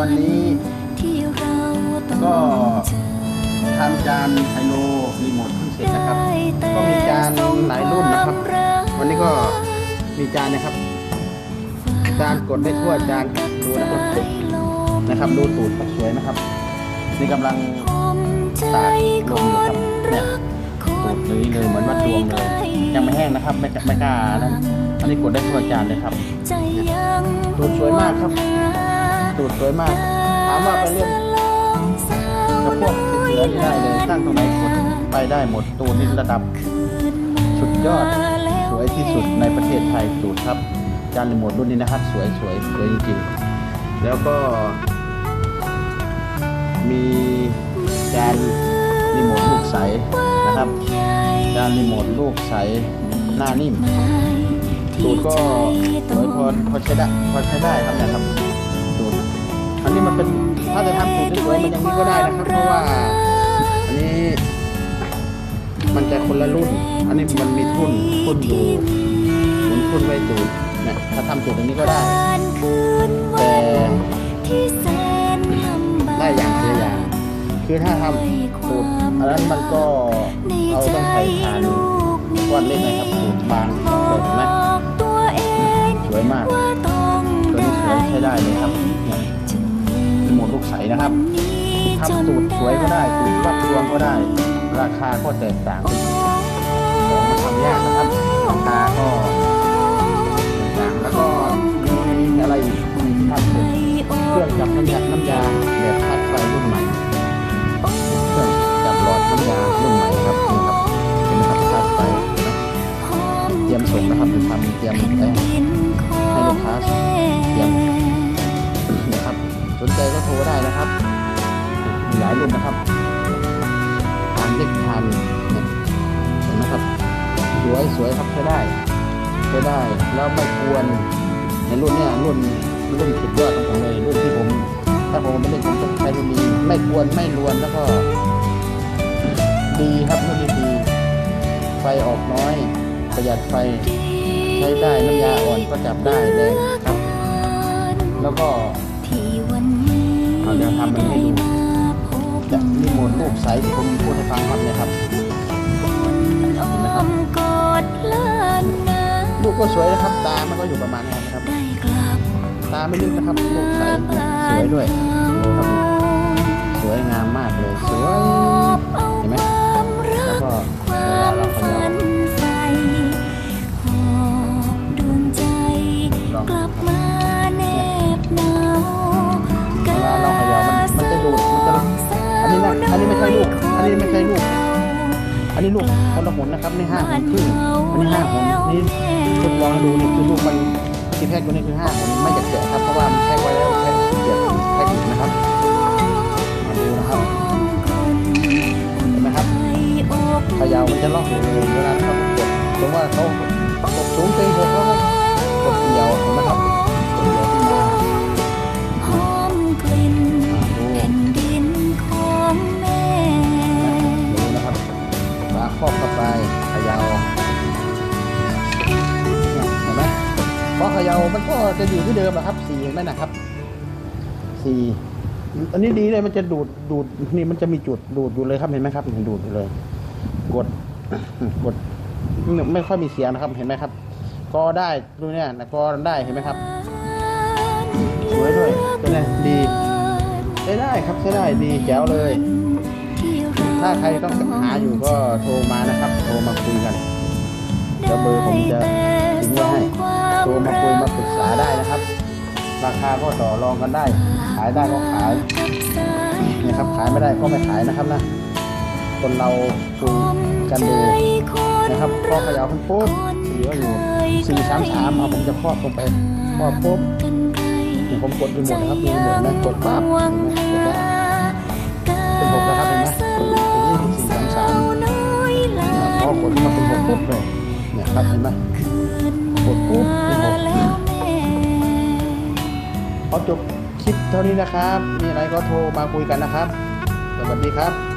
วันนี้ที่เราต้องก็เจอทำจานไฮโลรีโมทเพิ่งเสร็จนะครับ ก็มีจานหลายรุ่นนะครับ วันนี้ก็มีจานนะครับ จานกดได้ทั่วจานดูนะครับนะครับดูตูดสวยนะครับ นี่กำลังตากลมอยู่ครับเนี่ยตูดนี้เลยเหมือนวัดดวงเลย ยังไม่แห้งนะครับ ไม่ไม่กล้านะอันนี้กดได้ทั่วจานเลยครับตูดสวยมากครับ ตูดสวยมาก ถามว่าไปเล่นกับพวกติดเสือได้เลยตั้งตรงไหนกดไปได้หมดตูดนี่ระดับสุดยอด สวยที่สุดในประเทศไทยตูดครับ จานรีโมทรุ่นนี้นะครับ สวยสวยสวยจริงๆ แล้วก็ มีจานรีโมทลูกใสนะครับจานรีโมทลูกใสหน้านิ่มตูดก็สวยพอพอใช้ได้พอใช้ได้ครับเนี่ยครับ นี้มันเป็นถ้าจะทำตูดสวยๆมันอย่างนี้ก็ได้นะครับ เพราะว่า อันนี้มันจะคนละรุ่น อันนี้มันมีทุ่นทุ่นอยู่หมุนทุ่นไว้ตูดเนี่ยถ้าทำตูดอย่างนี้ก็ได้แต่ได้อย่างเสียอย่างคือถ้าทำตูดอันนั้นมันก็เอาต้องใส่ทานก้อนเล็กนะครับตูดบางเลยเห็นไหมสวยมากตัวนี้ใช้ได้เลยครับ ใสนะครับทำตูดสวยก็ได้ตูดวัดดวงก็ได้ ราคาก็แตกต่างกันของมันทำยากนะครับราคาก็แตกต่างแล้วก็มีอะไรอีกมีพัดลมเครื่องจับน้ำยาน้ำยาแบบพัดไฟรุ่นใหม่เครื่องจับหลอดน้ำยารุ่นใหม่ครับนี่ครับเห็นไหมครับพัดไฟเตรียมส่งนะครับทำเตรียมเอ้ยให้ลูกค้า นใจก็โทรได้นะครับ มีหลายรุ่นนะครับทานเล็กทานเนี่ยเห็นไหมครับ สวยสวยครับใช้ได้ใช้ได้ แล้วไม่ควรในรุ่นเนี้ยรุ่นรุ่นสุดยอดของผมเลยรุ่นที่ผม ถ้าผมไม่เล่นผมจะใช้รุ่นนี้ไม่ควรไม่รวนแล้วก็ ดีครับรุ่นนี้ดีไฟออกน้อย ประหยัดไฟใช้ได้น้ำยาอ่อนก็จับได้แรงครับ แล้วก็ เอาเดี๋ยวทำมันให้ดูจะรีโมทรูปใสที่ผมพูดให้ฟังครับเนี่ยครับลูกก็สวยนะครับ ตา มันก็อยู่ประมาณนี้นะครับ ตาไม่ลึกนะครับลูกใสสวยด้วยครับสวยงามมากเลย สวย เห็นไหมแล้วก็ นี้ไม่ใช่ลูก อันนี้ไม่ใช่ลูก อันนี้ลูกคนละหนนะครับนี่ห้าหนครึ่งอันนี้ห้าหนนี่ทดลองดูนี่คือลูกมันที่แพ็กตัวนี้คือห้าหนไม่จะแกะครับเพราะว่ามันแพ็กไว้แล้วแพ็กเกียบแพ็กอีกนะครับมาดูนะครับเห็นไหมครับขย่ามันจะล็อกอยู่เลยเวลาเขากดสมมติว่าเขากบสูงเต็มหกเขาก็กดเดียวเห็นไหมครับ ย่ามันก็จะอยู่ที่เดิมอะครับสี่เห็นไหมนะครับสี่อันนี้ดีเลยมันจะดูดดูดนี่มันจะมีจุดดูดอยู่เลยครับเห็นไหมครับมันดูดอยู่เลย กดกดไม่ค่อยมีเสียงนะครับเห็นไหมครับ ก็ได้ดูเนี่ยนะก็ได้เห็นไหมครับสวยด้วยเป็นไงดีใช้ได้ครับใช้ได้ดีแจ๋วเลย ถ้าใครต้องหาอยู่ก็โทรมานะครับ โทรมาคุยกันเดี๋ยวเบอร์ผมจะ ราคาก็ต่อรองกันได้ ขายได้ก็ขายนะครับขายไม่ได้ก็ไม่ขายนะครับนะ คนเราคุยกันดูนะครับพอเขย่าขึ้นปุ๊บสี่ก็อยู่สี่สามสามเอาผมจะครอบลงไปครอบปุ๊บนี่ผมกดรีโมทนะครับรีโมทนะกดปั๊บเห็นไหมกดปั๊บเป็นหกนะครับเห็นไหมเป็นยี่สิบสี่สามสามพอกดมาเป็นหกปุ๊บเลยเนี่ยครับเห็นไหม ขอจบคลิปเท่านี้นะครับ มีอะไรก็โทรมาคุยกันนะครับ สวัสดีครับ